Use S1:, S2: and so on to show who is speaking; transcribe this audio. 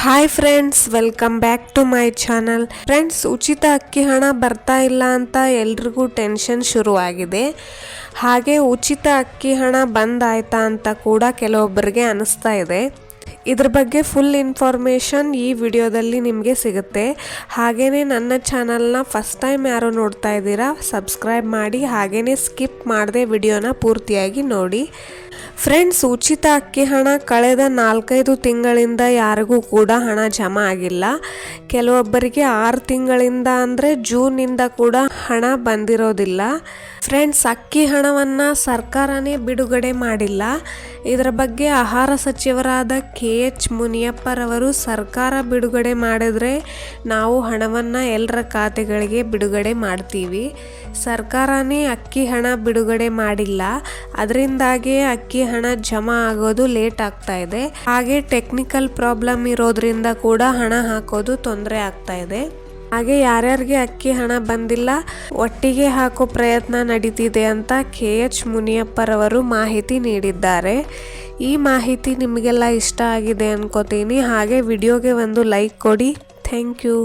S1: Hi friends welcome back to my channel friends ಉಚಿತ ಅಕ್ಕಿ ಹಣ ಬರ್ತಾ ಇಲ್ಲ ಅಂತ ಎಲ್ರಿಗೂ ಟೆನ್ಷನ್ ಶುರುವಾಗಿದೆ. ಹಾಗೆ ಉಚಿತ ಅಕ್ಕಿ ಹಣ ಬಂದಾಯ್ತಾ ಅಂತ ಕೂಡ ಕೆಲವೊಬ್ಬರಿಗೆ ಅನಿಸ್ತಾ ಇದೆ. ಇದ್ರ ಬಗ್ಗೆ ಫುಲ್ ಇನ್ಫಾರ್ಮೇಷನ್ ಈ ವಿಡಿಯೋದಲ್ಲಿ ನಿಮಗೆ ಸಿಗುತ್ತೆ. ಹಾಗೇ ನನ್ನ ಚಾನಲ್ನ ಫಸ್ಟ್ ಟೈಮ್ ಯಾರು ನೋಡ್ತಾ ಇದ್ದೀರಾ ಸಬ್ಸ್ಕ್ರೈಬ್ ಮಾಡಿ ಹಾಗೆಯೇ ಸ್ಕಿಪ್ ಮಾಡದೆ ವಿಡಿಯೋನ ಪೂರ್ತಿಯಾಗಿ ನೋಡಿ. ಫ್ರೆಂಡ್ಸ್ ಉಚಿತ ಅಕ್ಕಿ ಹಣ ಕಳೆದ ನಾಲ್ಕೈದು ತಿಂಗಳಿಂದ ಯಾರಿಗೂ ಕೂಡ ಹಣ ಜಮಾ ಆಗಿಲ್ಲ. ಕೆಲವೊಬ್ಬರಿಗೆ ಆರು ತಿಂಗಳಿಂದ ಅಂದರೆ ಜೂನಿಂದ ಕೂಡ ಹಣ ಬಂದಿರೋದಿಲ್ಲ. ಫ್ರೆಂಡ್ಸ್ ಅಕ್ಕಿ ಹಣವನ್ನು ಸರ್ಕಾರನೇ ಬಿಡುಗಡೆ ಮಾಡಿಲ್ಲ. ಇದರ ಬಗ್ಗೆ ಆಹಾರ ಸಚಿವರಾದ ಕೆ ಎಚ್ ಮುನಿಯಪ್ಪರವರು ಸರ್ಕಾರ ಬಿಡುಗಡೆ ಮಾಡಿದ್ರೆ ನಾವು ಹಣವನ್ನು ಎಲ್ಲರ ಖಾತೆಗಳಿಗೆ ಬಿಡುಗಡೆ ಮಾಡ್ತೀವಿ. ಸರ್ಕಾರನೇ ಅಕ್ಕಿ ಹಣ ಬಿಡುಗಡೆ ಮಾಡಿಲ್ಲ. ಅದರಿಂದಾಗಿಯೇ ಅಕ್ಕಿ ಹಣ ಜಮಾ ಆಗೋದು ಲೇಟ್ ಆಗ್ತಾ ಇದೆ. ಹಾಗೆ ಟೆಕ್ನಿಕಲ್ ಪ್ರಾಬ್ಲಮ್ ಇರೋದ್ರಿಂದ ಕೂಡ ಹಣ ಹಾಕೋದು ತೊಂದರೆ ಆಗ್ತಾ ಇದೆ. ಹಾಗೆ ಯಾರ್ಯಾರಿಗೆ ಅಕ್ಕಿ ಹಣ ಬಂದಿಲ್ಲ, ಒಟ್ಟಿಗೆ ಹಾಕೋ ಪ್ರಯತ್ನ ನಡೀತಿದೆ ಅಂತ ಕೆ. ಎಚ್. ಮುನಿಯಪ್ಪರವರು ಮಾಹಿತಿ ನೀಡಿದ್ದಾರೆ. ಈ ಮಾಹಿತಿ ನಿಮಗೆಲ್ಲ ಇಷ್ಟ ಆಗಿದೆ ಅನ್ಕೋತೀನಿ. ಹಾಗೆ ವಿಡಿಯೋಗೆ ಒಂದು ಲೈಕ್ ಕೊಡಿ. Thank you.